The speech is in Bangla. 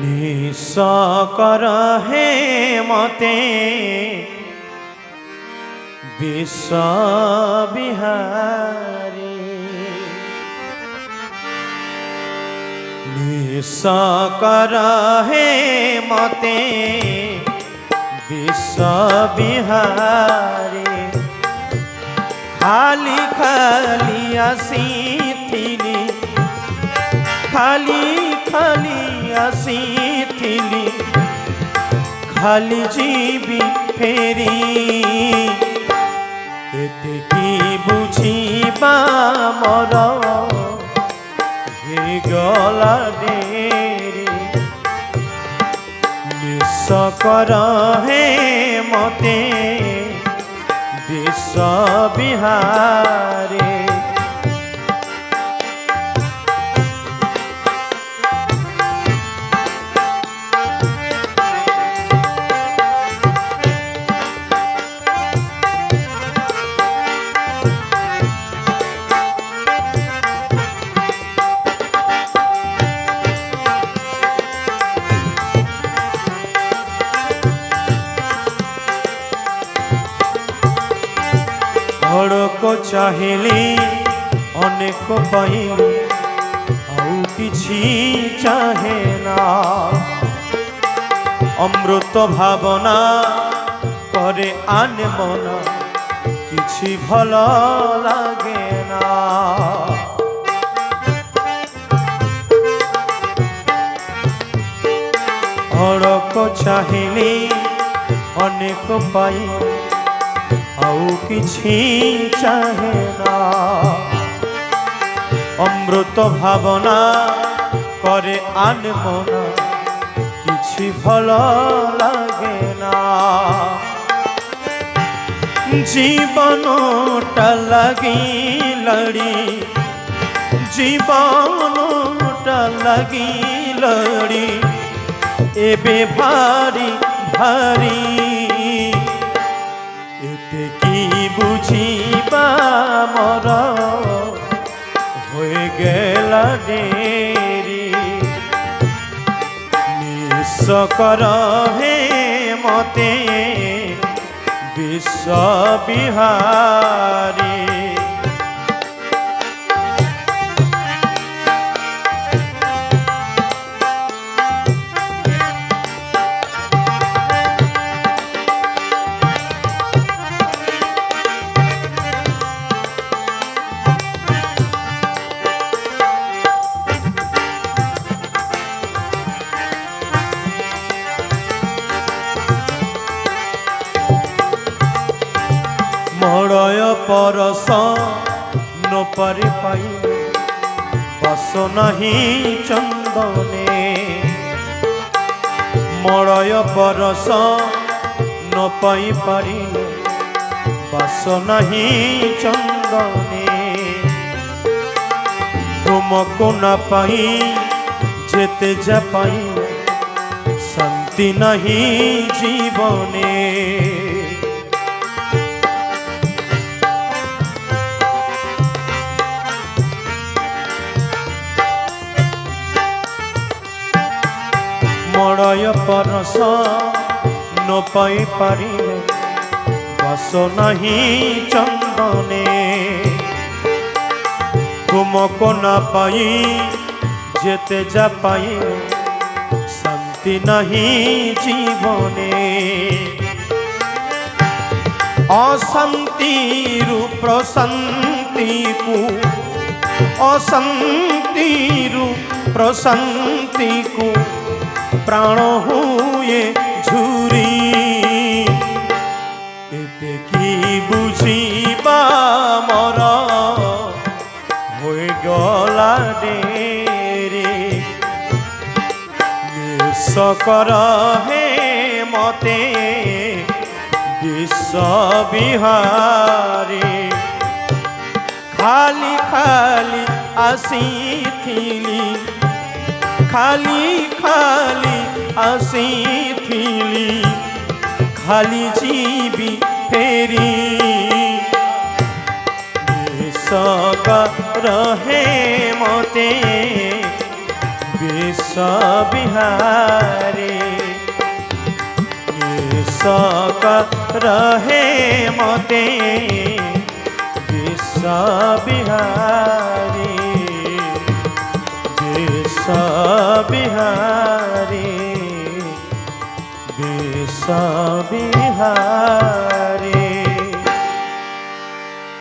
নিঃস হে মতে বিশ্ব বিহারী নিঃস কর হে মতে বিশ্ব বিহারী খালি খালি আসিথিলি, খালি ଖାଲି ଆସିଥିଲି ଖାଲି ଯିବି ଫେରି ଏତିକି ବୁଝିବା ମୋର ହେଇଗଲା ଡେରି ବିଷ କର ହେ ମୋତେ ବିଶ୍ୱ ବିହାରେ ଘରକୁ ଚାହିଁଲି ଅନେକ ପାଇଲି ଆଉ କିଛି ଚାହେଁ ନା ଅମୃତ ଭାବନା ପରେ ଆନେ ମନ କିଛି ଭଲ ଲାଗେ ନା ଘରକୁ ଚାହିଁଲି ଅନେକ ପାଇଲି কিছুই চাহে না। অমৃত ভাবনা করে আনমনা কিছু ভালো লাগে না। জীবনটা লাগি লড়ি জীবনটা লাগি লড়ি এবে ভারি ভারী ଭାରି এতেকি বুঝিবা মর? হয়ে গেল ডেরি নিঃস হে মতে বিশ্ব মরয় পরশ নপারে পাই বাস নাহি চন্দনে মরয় পরশ নপাই পারিলে বাস নাহি চন্দনে তুমকু না পাই যেতে যা পাইলে শান্তি নাহি জীবনে মরয় পরশ ন পাই পারিলে বাস নাহি চন্দনে তুমক না পাই যেতে যা পাইলে শান্তি নাহি জীবনে অশান্তিরু প্রশান্তিকু অশান্তিরু প্রশান্তিকু প্রাণ হুয়ে ঝুরি এতে কি বুঝিবা মর হয়ে গলা ডেরে নিঃস কর হে মতে বিশ্ব বিহারে খালি খালি আসিথিলি खाली खाली आसी थीली खाली जीवी फेरी। बेसक रहे मते बेस बिहारे। रहे मते बेस बिहारे। বিহারী বিহারী